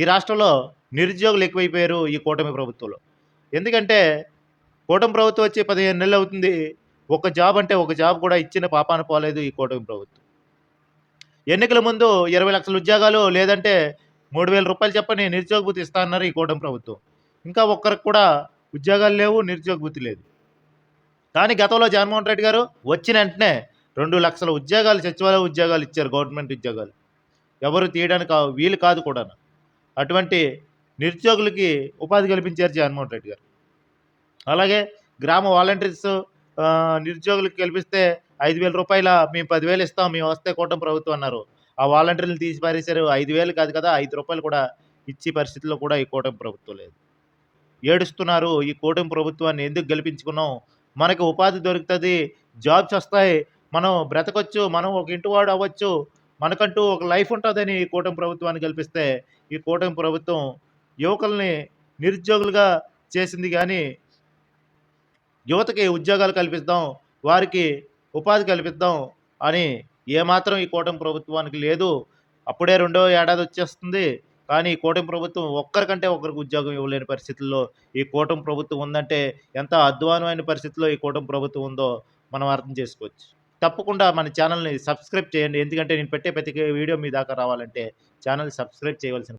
ఈ రాష్ట్రంలో నిరుద్యోగులు ఎక్కువైపోయారు ఈ కూటమి ప్రభుత్వంలో. ఎందుకంటే కూటమి ప్రభుత్వం వచ్చి పదిహేను నెలలు అవుతుంది. ఒక జాబ్ అంటే ఒక జాబ్ కూడా ఇచ్చిన పాపాన పోలేదు ఈ కూటమి ప్రభుత్వం. ఎన్నికల ముందు ఇరవై లక్షల ఉద్యోగాలు లేదంటే మూడు వేల రూపాయలు చెప్పని నిరుద్యోగ భృతి ఇస్తా అన్నారు ఈ కూటమి ప్రభుత్వం. ఇంకా ఒక్కరికి కూడా ఉద్యోగాలు లేవు నిరుద్యోగభూతి లేదు. కానీ గతంలో జగన్మోహన్ రెడ్డి గారు వచ్చిన వెంటనే రెండు లక్షల ఉద్యోగాలు సచివాలయ ఉద్యోగాలు ఇచ్చారు గవర్నమెంట్ ఉద్యోగాలు. ఎవరు తీయడానికి వీలు కాదు కూడా అటువంటి నిరుద్యోగులకి ఉపాధి కల్పించారు జగన్మోహన్ రెడ్డి గారు. అలాగే గ్రామ వాలంటీర్స్ నిరుద్యోగులకు కల్పిస్తే ఐదు వేల రూపాయల మేము పదివేలు ఇస్తాం మేము వస్తే కూటమి ప్రభుత్వం అన్నారు. ఆ వాలంటీర్లు తీసి పారేశారు ఐదు వేలు కాదు కదా ఐదు రూపాయలు కూడా ఇచ్చే పరిస్థితిలో కూడా ఈ కూటమి ప్రభుత్వం లేదు. ఏడుస్తున్నారు ఈ కూటమి ప్రభుత్వాన్ని ఎందుకు గెలిపించుకున్నాం? మనకి ఉపాధి దొరుకుతుంది జాబ్స్ వస్తాయి మనం బ్రతకొచ్చు మనం ఒక ఇంటివాడు అవ్వచ్చు మనకంటూ ఒక లైఫ్ ఉంటుందని ఈ కూటమి ప్రభుత్వాన్ని కల్పిస్తే ఈ కూటమి ప్రభుత్వం యువకుల్ని నిరుద్యోగులుగా చేసింది కానీ యువతకి ఉద్యోగాలు కల్పిద్దాం వారికి ఉపాధి కల్పిద్దాం అని ఏమాత్రం ఈ కూటమి ప్రభుత్వానికి లేదు. అప్పుడే రెండో ఏడాది వచ్చేస్తుంది. కానీ ఈ కూటమి ప్రభుత్వం ఒక్కరికంటే ఒకరికి ఉద్యోగం ఇవ్వలేని పరిస్థితుల్లో ఈ కూటమి ప్రభుత్వం ఉందంటే ఎంత అధ్వానమైన పరిస్థితిలో ఈ కూటమి ప్రభుత్వం ఉందో మనం అర్థం చేసుకోవచ్చు. తప్పకుండా మన ఛానల్ని సబ్స్క్రైబ్ చేయండి. ఎందుకంటే నేను పెట్టే ప్రతి వీడియో మీ దాకా రావాలంటే ఛానల్ సబ్స్క్రైబ్ చేయవలసిన